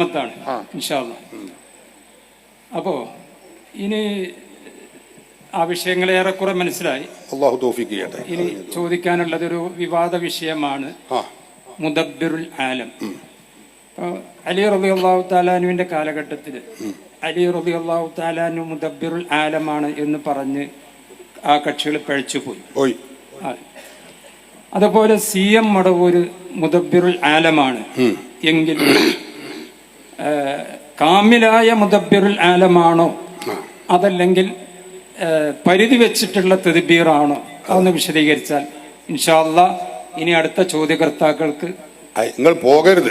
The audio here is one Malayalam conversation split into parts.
ാണ് ഇൻഷാല്ല അപ്പോ ഇനി ആ വിഷയങ്ങൾ ഏറെക്കുറെ മനസ്സിലായി. അള്ളാഹു തോഫിക്ക് ചെയ്യട്ടെ. ഇനി ചോദിക്കാനുള്ളത് ഒരു വിവാദ വിഷയമാണ് മുദബിറുൽ മുദബ്ബിറുൽ ആലം. അലി റബി അള്ളാഹു താലാനുവിന്റെ കാലഘട്ടത്തിൽ അലി റബി അള്ളാഹു താലാനു മുദബ്ബിറുൽ ആലമാണ് എന്ന് പറഞ്ഞ് ആ കക്ഷികൾ പഴിച്ചുപോയി. പോയി. അതുപോലെ സി എം മടവൂര് മുദബ്ബിറുൽ ആലമാണ് എങ്കിൽ കാമിലായ മുദബ്ബിറുൽ ആലമാണോ? അതല്ലെങ്കിൽ പരിധി വെച്ചിട്ടുള്ള തെതിബീറാണോ അതൊന്ന് വിശദീകരിച്ചാൽ ഇൻഷാല്ല ഇനി അടുത്ത ചോദ്യകർത്താക്കൾക്ക് നിങ്ങൾ പോകരുത്.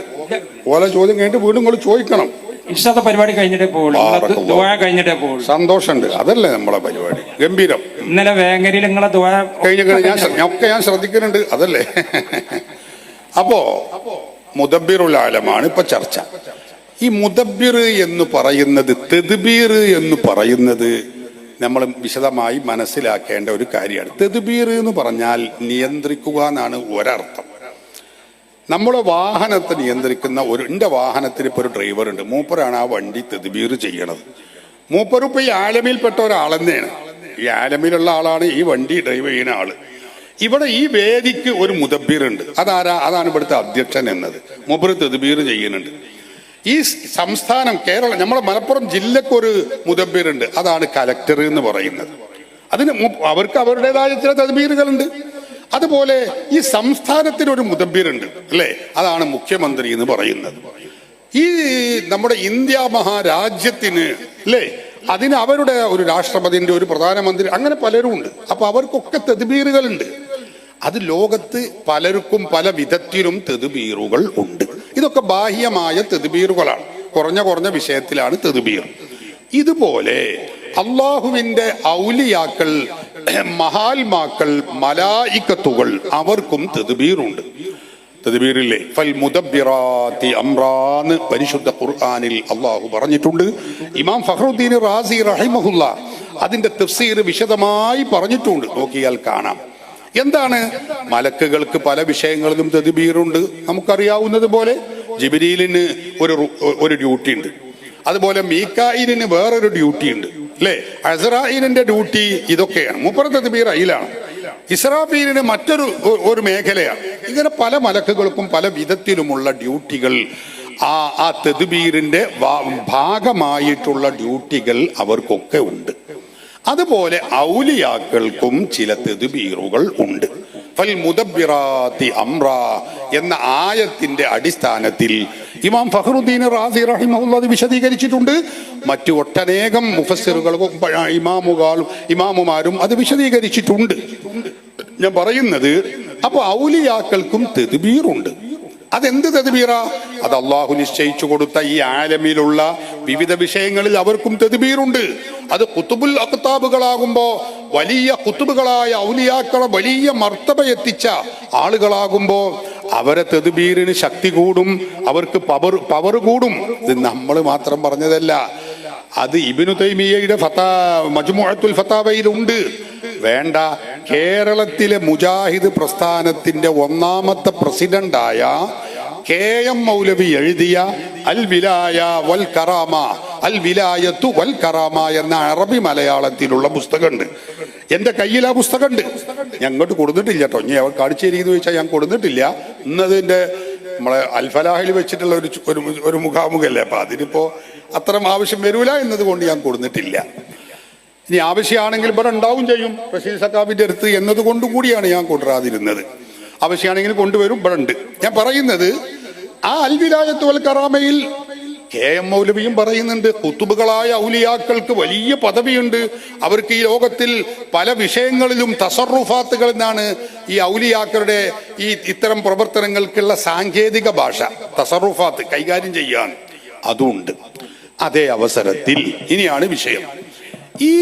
ഓല ചോദ്യം കഴിഞ്ഞിട്ട് വീണ്ടും നിങ്ങൾ ചോദിക്കണം. ഇൻഷാല്ല പരിപാടി കഴിഞ്ഞിട്ടേ പോകുള്ളൂ കഴിഞ്ഞിട്ടേ പോകുള്ളൂ സന്തോഷമുണ്ട്. അതല്ലേ നമ്മളെ പരിപാടി. ഗംഭീരം. ഇന്നലെ വേങ്ങരയിൽ നിങ്ങളെ കഴിഞ്ഞ കഴിഞ്ഞ ഞാൻ ഒക്കെ ഞാൻ ശ്രദ്ധിക്കുന്നുണ്ട്. അതല്ലേ? അപ്പോ മുദബിറുൽ ആലമാണ് ഇപ്പൊ ചർച്ച. ഈ മുദബിർ എന്ന് പറയുന്നത് തെതുബീർ എന്ന് പറയുന്നത് നമ്മൾ വിശദമായി മനസ്സിലാക്കേണ്ട ഒരു കാര്യമാണ്. തെതുബീർ എന്ന് പറഞ്ഞാൽ നിയന്ത്രിക്കുക എന്നാണ് ഒരർത്ഥം. നമ്മുടെ വാഹനത്തെ നിയന്ത്രിക്കുന്ന ഒരു എന്റെ വാഹനത്തിന് ഇപ്പോൾ ഒരു ഡ്രൈവർ ഉണ്ട്. മൂപ്പരാണ് ആ വണ്ടി തെതുബീർ ചെയ്യണത്. മൂപ്പർ ഈ ആലമിയിൽപ്പെട്ട ഒരാൾ തന്നെയാണ്. ഈ ആലമിയിലുള്ള ആളാണ് ഈ വണ്ടി ഡ്രൈവ് ചെയ്യുന്ന ആൾ. ഇവിടെ ഈ വേദിക്ക് ഒരു മുതബീർ ഉണ്ട്. അതാരാ അതാണ് ഇവിടുത്തെ അധ്യക്ഷൻ എന്നത്. മൂപ്പർ തെതുബീർ ചെയ്യുന്നുണ്ട്. ഈ സംസ്ഥാനം കേരളം നമ്മുടെ മലപ്പുറം ജില്ലക്കൊരു മുദബീർ ഉണ്ട് അതാണ് കലക്ടർ എന്ന് പറയുന്നത്. അതിന് അവർക്ക് അവരുടേതായ ചില തദ്ബീറുകളുണ്ട്. അതുപോലെ ഈ സംസ്ഥാനത്തിന് ഒരു മുദബിറുണ്ട് അല്ലേ? അതാണ് മുഖ്യമന്ത്രി എന്ന് പറയുന്നത്. ഈ നമ്മുടെ ഇന്ത്യ മഹാരാജ്യത്തിന് അല്ലേ? അതിന് അവരുടെ ഒരു രാഷ്ട്രപതിന്റെ ഒരു പ്രധാനമന്ത്രി അങ്ങനെ പലരും ഉണ്ട്. അപ്പൊ അവർക്കൊക്കെ തെതുബീറുകളുണ്ട് അത് ലോകത്ത് പലർക്കും പല വിധത്തിലും തെതുബീറുകൾ ഉണ്ട്. ഇതൊക്കെ ബാഹ്യമായ തെതുബീറുകളാണ്. കുറഞ്ഞ കുറഞ്ഞ വിഷയത്തിലാണ് തെതുബീർ. ഇതുപോലെ അള്ളാഹുവിന്റെ ഔലിയാക്കൾ മഹാത്മാക്കൾ മലായിക്കത്തുകൾ അവർക്കും തെതുബീറുണ്ട്. തദ്ബീറില്ലേ ഫൽ മുദബ്ബിറാത്തി അംറാന്ന് പരിശുദ്ധ ഖുർആനിൽ അള്ളാഹു പറഞ്ഞിട്ടുണ്ട്. ഇമാം ഫഖറുദ്ദീൻ റാസി റഹിമഹുല്ല അതിന്റെ തഫ്സീർ വിശദമായി പറഞ്ഞിട്ടുണ്ട്. നോക്കിയാൽ കാണാം. എന്താണ്? മലക്കുകൾക്ക് പല വിഷയങ്ങളിലും തെതിബീറുണ്ട്. നമുക്കറിയാവുന്നത് പോലെ ജിബിരിലിന് ഒരു ഒരു ഡ്യൂട്ടി ഉണ്ട്. അതുപോലെ മീക്കായിലിന് വേറൊരു ഡ്യൂട്ടി ഉണ്ട്. അല്ലേ? അസറായിലിന്റെ ഡ്യൂട്ടി ഇതൊക്കെയാണ്. മുപ്പത് തെതിബീർ അയിലാണ്. ഇസ്രാഫീലിന് മറ്റൊരു ഒരു മേഖലയാണ്. ഇങ്ങനെ പല മലക്കുകൾക്കും പല വിധത്തിലുമുള്ള ഡ്യൂട്ടികൾ ആ ആ തെതുബീറിന്റെ ഭാഗമായിട്ടുള്ള ഡ്യൂട്ടികൾ അവർക്കൊക്കെ ഉണ്ട്. അതുപോലെ ഔലിയാക്കൾക്കും ചില തെതുബീറുകൾ ഉണ്ട്. ഫൽ അംറ എന്ന ആയത്തിന്റെ അടിസ്ഥാനത്തിൽ ഇമാം ഫഹറുദ്ദീൻ റാസി റഹിമഹുല്ല വിശദീകരിച്ചിട്ടുണ്ട്. മറ്റു ഒട്ടനേകം മുഫസ്സിറുകളും ഇമാമുകളും ഇമാമുമാരും അത് വിശദീകരിച്ചിട്ടുണ്ട്. ഞാൻ പറയുന്നത് അപ്പൊ ഔലിയാക്കൾക്കും തെതുബീറുണ്ട്. അതെന്ത് തെതുബീറ അത് അള്ളാഹു നിശ്ചയിച്ചു കൊടുത്ത ഈ ആലമിലുള്ള വിവിധ വിഷയങ്ങളിൽ അവർക്കും തെതുബീറുണ്ട് അത് കുത്തുബുൽ അക്താബുകളാകുമ്പോ വലിയ കുത്തുബുകളായ ഔലിയാക്കളെ വലിയ മർത്തബ എത്തിച്ച ആളുകളാകുമ്പോ അവരെ തെതുബീറിന് ശക്തി കൂടും അവർക്ക് പവർ പവർ കൂടും. ഇത് നമ്മൾ മാത്രം പറഞ്ഞതല്ല. അത് ഇബിനു തൈമിയയുടെ ഫത്താ മജ്മുഅത്തുൽ ഫത്താവയിലുണ്ട്. വേണ്ട. കേരളത്തിലെ മുജാഹിദ് പ്രസ്ഥാനത്തിന്റെ ഒന്നാമത്തെ പ്രസിഡന്റായ കെ എം മൗലവി എഴുതിയ അൽ വിലായ വൽ കറാമ അൽ വിലായത്തു വൽ കറാമ എന്ന അറബി മലയാളത്തിലുള്ള പുസ്തകമുണ്ട്. എന്റെ കയ്യിൽ ആ പുസ്തകമുണ്ട്. ഞാൻ അങ്ങോട്ട് കൊടുത്തിട്ടില്ല കേട്ടോ. ഞാൻ കാണിച്ചേരിന്ന് ചോദിച്ചാൽ ഞാൻ കൊടുത്തിട്ടില്ല. ഇന്നതിന്റെ നമ്മളെ അൽഫലാഹിൽ വെച്ചിട്ടുള്ള ഒരു ഒരു ഒരു മുഖാമുഖല്ലേ അപ്പൊ അതിനിപ്പോ അത്തരം ആവശ്യം വരൂല എന്നതുകൊണ്ട് ഞാൻ കൊടുത്തിട്ടില്ല. ഇനി ആവശ്യമാണെങ്കിൽ ഇവിടെ ഉണ്ടാവും ചെയ്യും. റഷീദ് സക്കാബിന്റെ അടുത്ത് എന്നതുകൊണ്ട് കൂടിയാണ് ഞാൻ കൊണ്ടുവരാതിരുന്നത്. ആവശ്യമാണെങ്കിൽ കൊണ്ടുവരും ഇവിടെ ഉണ്ട്. ഞാൻ പറയുന്നത് ആ അൽവിലായത്ത് വൽ കറാമയിൽ കെ എം മൗലവിയും പറയുന്നുണ്ട് കുത്തുബുകളായ ഔലിയാക്കൾക്ക് വലിയ പദവിയുണ്ട്. അവർക്ക് ഈ ലോകത്തിൽ പല വിഷയങ്ങളിലും തസറുഫാത്തുകൾ എന്നാണ് ഈ ഔലിയാക്കളുടെ ഈ ഇത്തരം പ്രവർത്തനങ്ങൾക്കുള്ള സാങ്കേതിക ഭാഷ. തസറുഫാത്ത് കൈകാര്യം ചെയ്യാൻ അതുണ്ട്. അതേ അവസരത്തിൽ ഇനിയാണ് വിഷയം. ഈ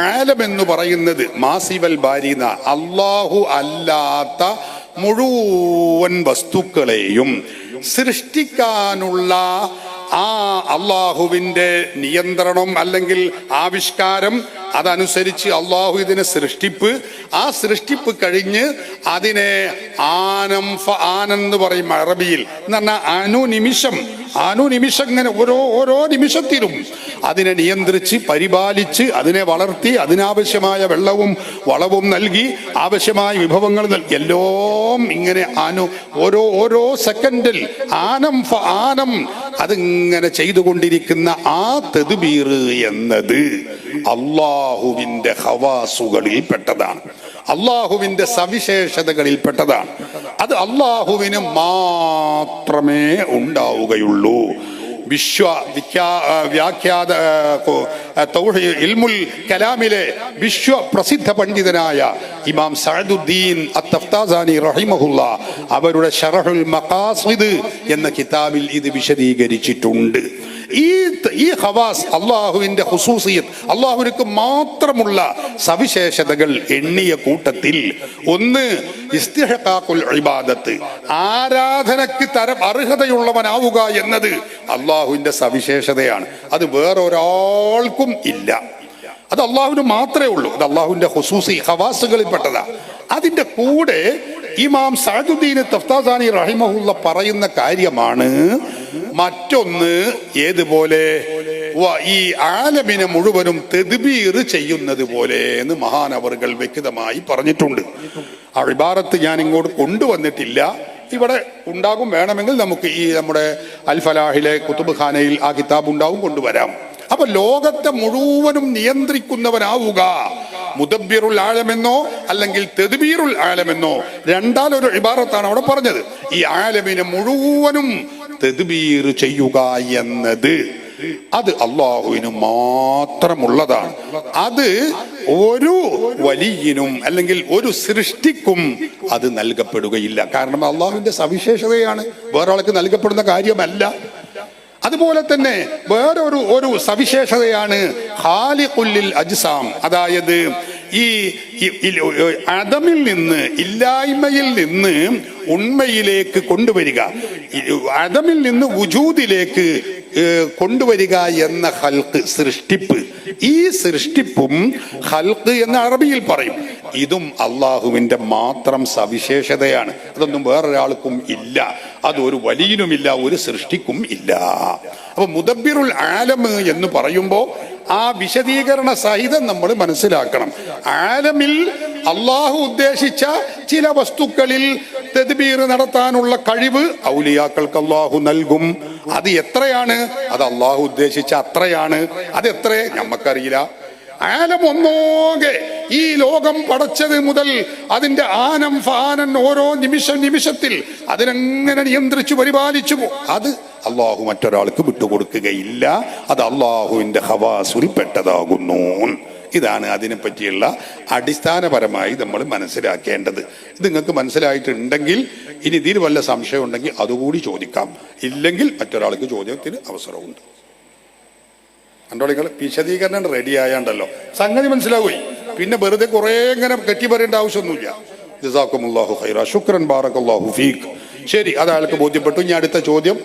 ആലം എന്ന് പറയുന്നത് മാസിവൽ ബാരിന അള്ളാഹു അല്ലാത്ത മുഴുവൻ വസ്തുക്കളെയും സൃഷ്ടിക്കാനുള്ള ആ അള്ളാഹുവിന്റെ നിയന്ത്രണം അല്ലെങ്കിൽ ആവിഷ്കാരം അതനുസരിച്ച് അള്ളാഹു ഇതിനെ സൃഷ്ടിപ്പ്. ആ സൃഷ്ടിപ്പ് കഴിഞ്ഞ് അതിനെ ആനം ഫ ആനെന്ന് പറയും അറബിയിൽ. എന്ന് പറഞ്ഞാൽ അനുനിമിഷം. അനുനിമിഷം ഇങ്ങനെ ഓരോ ഓരോ നിമിഷത്തിലും അതിനെ നിയന്ത്രിച്ച് പരിപാലിച്ച് അതിനെ വളർത്തി അതിനാവശ്യമായ വെള്ളവും വളവും നൽകി ആവശ്യമായ വിഭവങ്ങൾ നൽകി. എല്ലാം ഇങ്ങനെ അനു ഓരോ ഓരോ സെക്കൻഡിൽ ആനം ആനം അതിങ്ങനെ ചെയ്തുകൊണ്ടിരിക്കുന്ന ആ തെതുബീർ എന്നത് അള്ളാഹുവിന്റെ ഹവാസുകളിൽ പെട്ടതാണ് അള്ളാഹുവിന്റെ സവിശേഷതകളിൽ പെട്ടതാണ് അത് അള്ളാഹുവിന് മാത്രമേ ഉണ്ടാവുകയുള്ളൂ. വിശ്വ വിഖ്യാ വ്യാഖ്യാത ഇൽമുൽ കലാമിലെ വിശ്വ പ്രസിദ്ധ പണ്ഡിതനായ ഇമാം സഅദുദ്ദീൻ അത്തഫ്താസാനി റഹിമഹുല്ല അവരുടെ ഷറഹുൽ മഖാസിദ് എന്ന കിതാബിൽ ഇത് വിശദീകരിച്ചിട്ടുണ്ട്. ഈ ഈ ഹവാസ് അള്ളാഹുവിന്റെ ഹുസൂസിയത് അള്ളാഹുവിനക്ക് മാത്രമുള്ള സവിശേഷതകൾ എണ്ണിയ കൂട്ടത്തിൽ ഒന്ന് ഇസ്തിഹഖാഖുൽ ഇബാദത്ത്. ആരാധനക്ക് തരം അർഹതയുള്ളവനാവുക എന്നത് അള്ളാഹുവിന്റെ സവിശേഷതയാണ്. അത് വേറൊരാൾക്കും ഇല്ല. അത് അള്ളാഹുവിന് മാത്രമേ ഉള്ളൂ. അത് അള്ളാഹുവിന്റെ ഹുസൂസി ഹവാസുകളിൽ പെട്ടതാണ് അതിന്റെ കൂടെ ഇമാം സഅദുദ്ദീൻ തഫ്താസാനി റഹിമഹുള്ള പറയുന്ന കാര്യമാണ് മറ്റൊന്ന് ഏതുപോലെ? ഈ ആലമിനെ മുഴുവനും തെതുബീർ ചെയ്യുന്നത് പോലെ എന്ന് മഹാനവറുകൾ വ്യക്തമായി പറഞ്ഞിട്ടുണ്ട്. ആ ഞാൻ ഇങ്ങോട്ട് കൊണ്ടുവന്നിട്ടില്ല. ഇവിടെ ഉണ്ടാകും വേണമെങ്കിൽ നമുക്ക് ഈ നമ്മുടെ അൽഫലാഹിലെ കുത്തുബ് ഖാനയിൽ ആ കിതാബ് ഉണ്ടാവും കൊണ്ടുവരാം. അപ്പൊ ലോകത്തെ മുഴുവനും നിയന്ത്രിക്കുന്നവനാവുക. മുദബ്ബിറുൽ ആലമെന്നോ അല്ലെങ്കിൽ തെതുബീറുൽ ആലമെന്നോ രണ്ടാലൊരു ഇബാറത്താണ് അവിടെ പറഞ്ഞത്. ഈ ആലമിനെ മുഴുവനും തെതുബീർ ചെയ്യുക എന്നത് അത് അള്ളാഹുവിന് മാത്രമുള്ളതാണ്. അത് ഒരു വലിയനും അല്ലെങ്കിൽ ഒരു സൃഷ്ടിക്കും അത് നൽകപ്പെടുകയില്ല. കാരണം അള്ളാഹുവിന്റെ സവിശേഷതയാണ്. വേറൊരാൾക്ക് നൽകപ്പെടുന്ന കാര്യമല്ല. അതുപോലെ തന്നെ വേറൊരു ഒരു സവിശേഷതയാണ് ഖാലിഖുല്ലിൽ അജ്സാം. അതായത് ഈ ഈ നിന്ന് ഇല്ലായ്മയിൽ നിന്ന് ഉണ്മയിലേക്ക് കൊണ്ടുവരിക. അതമിൽ നിന്ന് വുജൂദിലേക്ക് ഏഹ്, കൊണ്ടുവരിക എന്ന ഹൽക്ക് സൃഷ്ടിപ്പ്. ഈ സൃഷ്ടിപ്പും ഹൽക്ക് എന്ന് അറബിയിൽ പറയും. ഇതും അള്ളാഹുവിന്റെ മാത്രം സവിശേഷതയാണ്. അതൊന്നും വേറൊരാൾക്കും ഇല്ല. അതൊരു വലിയനുമില്ല ഒരു സൃഷ്ടിക്കും ഇല്ല. അപ്പൊ മുദബിറുൽ ആലം എന്ന് പറയുമ്പോൾ ആ വിശദീകരണ സഹിതം നമ്മൾ മനസ്സിലാക്കണം. ആലമിൽ അള്ളാഹു ഉദ്ദേശിച്ച ചില വസ്തുക്കളിൽ തെദ്ബീർ നടത്താനുള്ള കഴിവ് ഔലിയാക്കൾക്ക് അള്ളാഹു നൽകും. അത് എത്രയാണ്? അത് അള്ളാഹു ഉദ്ദേശിച്ച അത്രയാണ്. അത് എത്ര നമുക്കറിയില്ല ആലം ഒന്നോകെ ഈ ലോകം പടച്ചത് മുതൽ അതിന്റെ ആനം ഫാനൻ ഓരോ നിമിഷം നിമിഷത്തിൽ അതിനെങ്ങനെ നിയന്ത്രിച്ചു പരിപാലിച്ചു അത് അള്ളാഹു മറ്റൊരാൾക്ക് വിട്ടുകൊടുക്കുകയില്ല. അത് അള്ളാഹുവിന്റെ ഹവാസുൽ ഇതാണ് അതിനെ പറ്റിയുള്ള അടിസ്ഥാനപരമായി നമ്മൾ മനസ്സിലാക്കേണ്ടത്. ഇത് നിങ്ങൾക്ക് മനസ്സിലായിട്ടുണ്ടെങ്കിൽ ഇനി ഇതിൽ വല്ല സംശയം ഉണ്ടെങ്കിൽ അതുകൂടി ചോദിക്കാം. ഇല്ലെങ്കിൽ മറ്റൊരാൾക്ക് ചോദ്യത്തിന് അവസരമുണ്ട്. കണ്ടോളികൾ വിശദീകരണം റെഡി ആയാണ്ടല്ലോ. സംഗതി മനസ്സിലാവുകയും പിന്നെ വെറുതെ കുറെ ഇങ്ങനെ കെട്ടി പറയേണ്ട ആവശ്യമൊന്നുമില്ല. ജസാക്കുമുല്ലാഹു ഖൈറ. ശുക്രൻ അള്ളാഹു ഫീഖ്. ശരി അത് അയാൾക്ക് ബോധ്യപ്പെട്ടു. ഞാൻ അടുത്ത ചോദ്യം.